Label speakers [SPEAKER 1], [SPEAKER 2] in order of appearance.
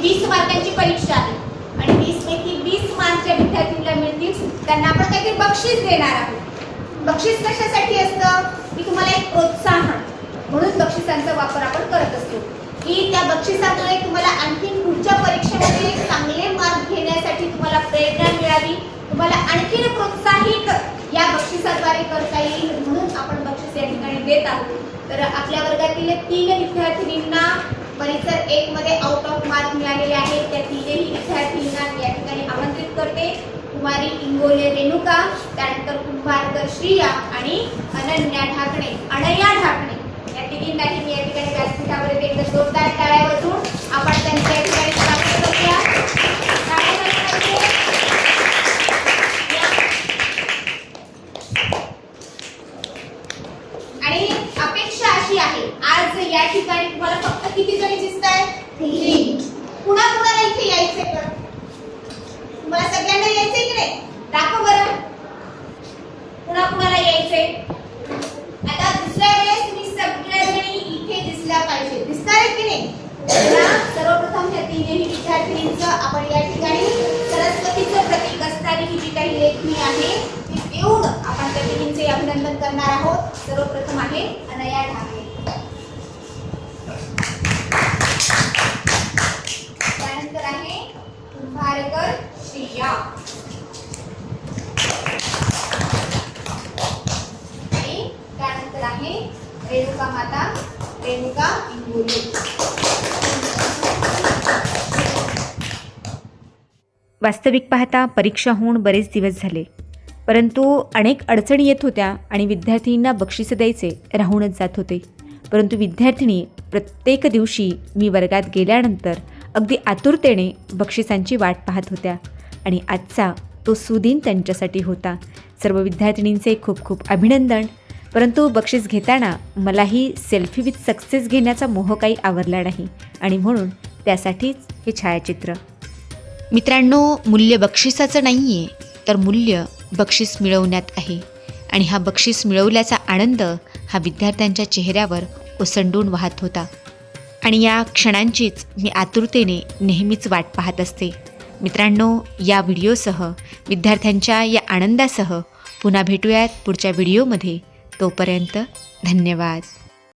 [SPEAKER 1] वीस मार्कांची परीक्षा आहे. आणि वीस पैकी वीस मार्क ज्या विद्यार्थ्यांना मिळतील त्यांना आपण काहीतरी बक्षीस देणार आहोत. बक्षीस कशासाठी असतं? की तुम्हाला एक प्रोत्साहन म्हणून बक्षिसांचा वापर आपण करत असतो. की त्या बक्षिसामुळे तुम्हाला आणखीन पुढच्या परीक्षेमध्ये चांगले मार्क घेण्यासाठी तुम्हाला प्रेरणा मिळावी. तुम्हाला आणखीन प्रोत्साहित या बक्षिसाद्वारे करता येईल म्हणून आपण बक्षीस या ठिकाणी देत आहोत. तर आपल्या वर्गातील तीन विद्यार्थिनींना परिसर एक मध्ये आउट ऑफ मार्क मिळाला आहेत त्या तीनही विद्यार्थिनींना मी या ठिकाणी आमंत्रित करते कुमारी इंगोले रेणुका त्यानंतर कुंभारकर श्रिया आणि अनन्या ढाकणे अनया ढाकणे. या तिघींनाही मी या ठिकाणी व्यासपीठावर एकदा जोरदार या ठिकाणी सरस्वतीचं प्रतीक असणारी ही जी काही लेखणी आहे ती देऊन आपण त्या तिघींचे अभिनंदन करणार आहोत. सर्वप्रथम आहे अनया ढाके. त्यानंतर आहे कुंभारकर श्रिया. आणि त्यानंतर आहे रेणुका माता रेणुका इंगोली.
[SPEAKER 2] वास्तविक पाहता परीक्षा होऊन बरेच दिवस झाले. परंतु अनेक अडचणी येत होत्या आणि विद्यार्थिनींना बक्षिसं द्यायचे राहूनच जात होते. परंतु विद्यार्थिनी प्रत्येक दिवशी मी वर्गात गेल्यानंतर अगदी आतुरतेने बक्षिसांची वाट पाहत होत्या आणि आजचा तो सुदिन त्यांच्यासाठी होता. सर्व विद्यार्थिनींचे खूप खूप अभिनंदन. परंतु बक्षीस घेताना मलाही सेल्फी विथ सक्सेस घेण्याचा मोह काही आवरला नाही आणि म्हणून त्यासाठीच हे छायाचित्र मित्रांनो मूल्य बक्षिसाचं नाही आहे तर मूल्य बक्षीस मिळवण्यात आहे. आणि हा बक्षीस मिळवल्याचा आनंद हा विद्यार्थ्यांच्या चेहऱ्यावर ओसंडून वाहत होता. आणि या क्षणांचीच मी आतुरतेने नेहमीच वाट पाहत असते. मित्रांनो या व्हिडिओसह विद्यार्थ्यांच्या या आनंदासह पुन्हा भेटूयात पुढच्या व्हिडिओमध्ये. तोपर्यंत धन्यवाद.